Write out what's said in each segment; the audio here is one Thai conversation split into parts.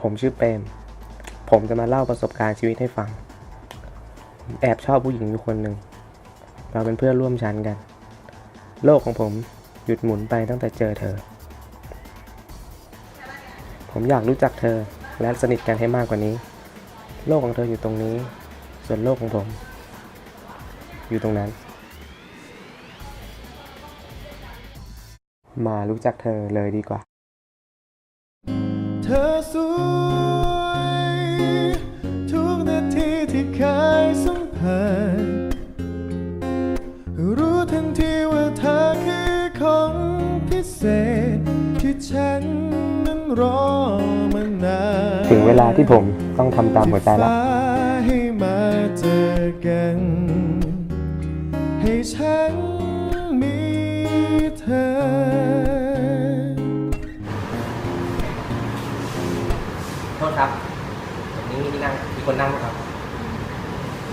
ผมชื่อเปรม ผมจะมาเล่าประสบการณ์ชีวิตให้ฟัง แอบชอบผู้หญิงอยู่คนหนึ่ง เราเป็นเพื่อนร่วมชั้นกัน โลกของผมหยุดหมุนไปตั้งแต่เจอเธอ ผมอยากรู้จักเธอและสนิทกันให้มากกว่านี้ โลกของเธออยู่ตรงนี้ ส่วนโลกของผม อยู่ตรงนั้น มารู้จักเธอเลยดีกว่า ธอสวย ทุกนาทีที่เคยสัมผัสรู้ทันทีว่าเธอคือของพิเศษ ที่ฉันนั้นรอมานานถึงเวลาที่ผมต้องทำตามหัวใจแล้วฟ้าให้มาเจอกัน ให้ฉัน ษครับตรงนี้มีนั่งมีคนนั่งไหมครับ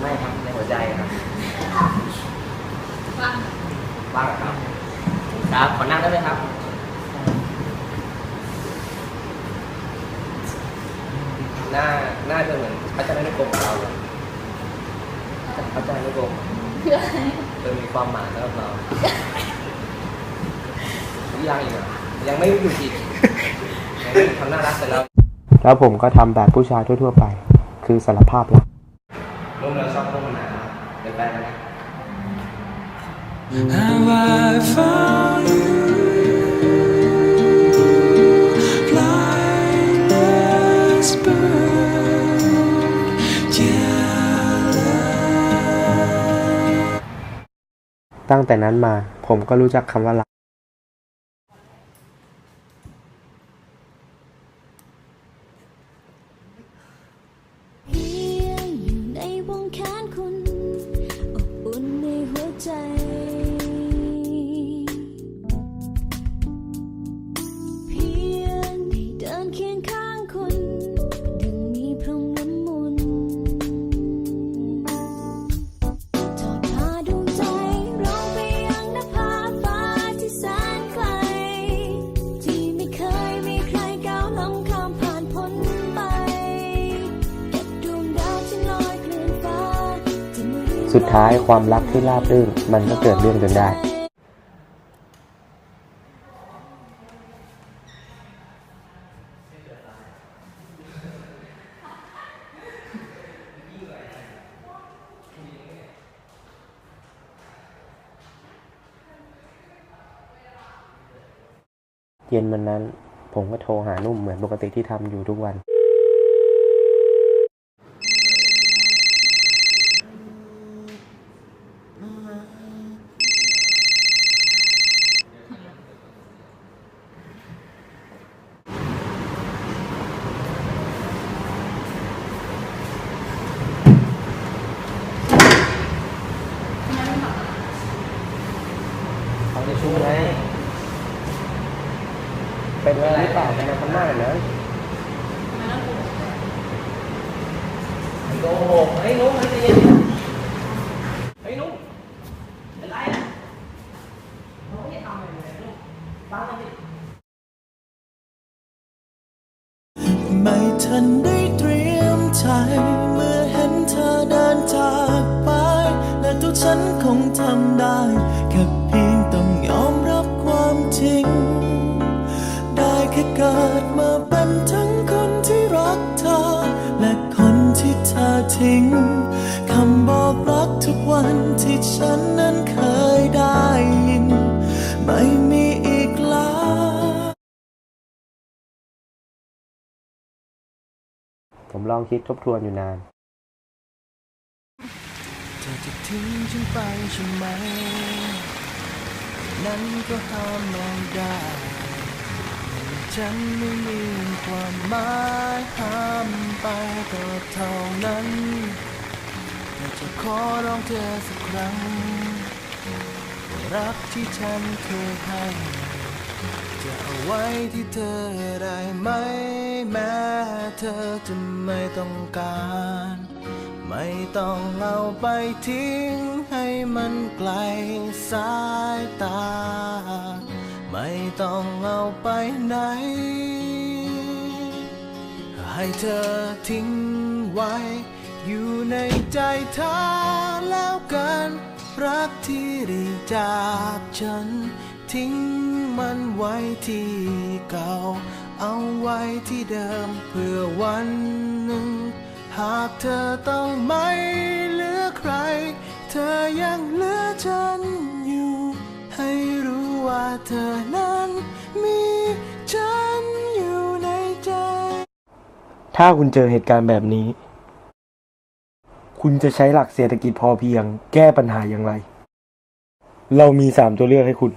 ไม่ครับในหัวใจครับว่างว่างหรอครับ ครับขอนั่งได้ไหมครับหน้าหน้าจะเหมือนพระเจ้านุกรมของเราเลยพระเจ้านุกรมคืออะไรจะมีความหมายสำหรับเรายังอีกเหรอยังไม่หยุดอีกยังทำน่ารักเสร็จแล้ว แล้วผมก็ทำแบบผู้ชายทั่ว ๆ ไป คือสารภาพรักร่วมแล้วชอบร่วมมานานแล้วเป็นแฟนกันนะ Have I found you? Flightless bird, jealous. ตั้งแต่นั้นมาผมก็รู้จักคำว่ารัก หั สุดท้ายความรักที่ราบรื่นมันก็เกิดเรื่องจนได้เย็นวันนั้นผมก็โทรหานุ่มเหมือนปกติที่ทำอยู่ทุกวัน เขาจะช่วยไง เป็นอะไรหรือเปล่าเป็นอะไรคนมากเลยนะโกหกไอ้นุ่มไอ้ใจเย็นไอ้นุ่มเป็นไรอะเขาไม่ทำอะไรเลยนุ่มฟังมันดิไม่ทันได้เตรียมใจเมื่อเห็นเธอเดินจากไป และตัวฉันคงทำได้ กิดมาเป็นทั้งคนที่รักเธอ และคนที่เธอทิ้ง คำบอกรักทุกวันที่ฉันนั้นเคยได้ยิน ไม่มีอีกแล้วผมลองคิดทบทวนอยู่นาน เธอจะทิ้งฉันไปใช่ไหม นั้นก็ห้ามไม่ได้ ฉันไม่มีความหมายห้ามไปก็เท่านั้นแต่จะขอร้องเธอสักครั้ง รักที่ฉันเคยให้ จะเอาไว้ที่เธอได้ไหม แม้เธอจะไม่ต้องการ ไม่ต้องเอาไปทิ้งให้มันไกลสายตา ไม่ต้องเอาไปไหน ให้เธอทิ้งไว้ อยู่ในใจเธอแล้วกัน รักที่ได้จากฉัน ทิ้งมันไว้ที่เก่า เอาไว้ที่เดิมเพื่อวันหนึ่ง หากเธอต้องไม่เหลือใคร เธอยังเหลือฉัน เธอนั้นมีฉันอยู่ในใจ ถ้าคุณเจอเหตุการณ์แบบนี้ คุณจะใช้หลักเศรษฐกิจพอเพียง แก้ปัญหาอย่างไร เรามีสามตัวเลือกให้คุณ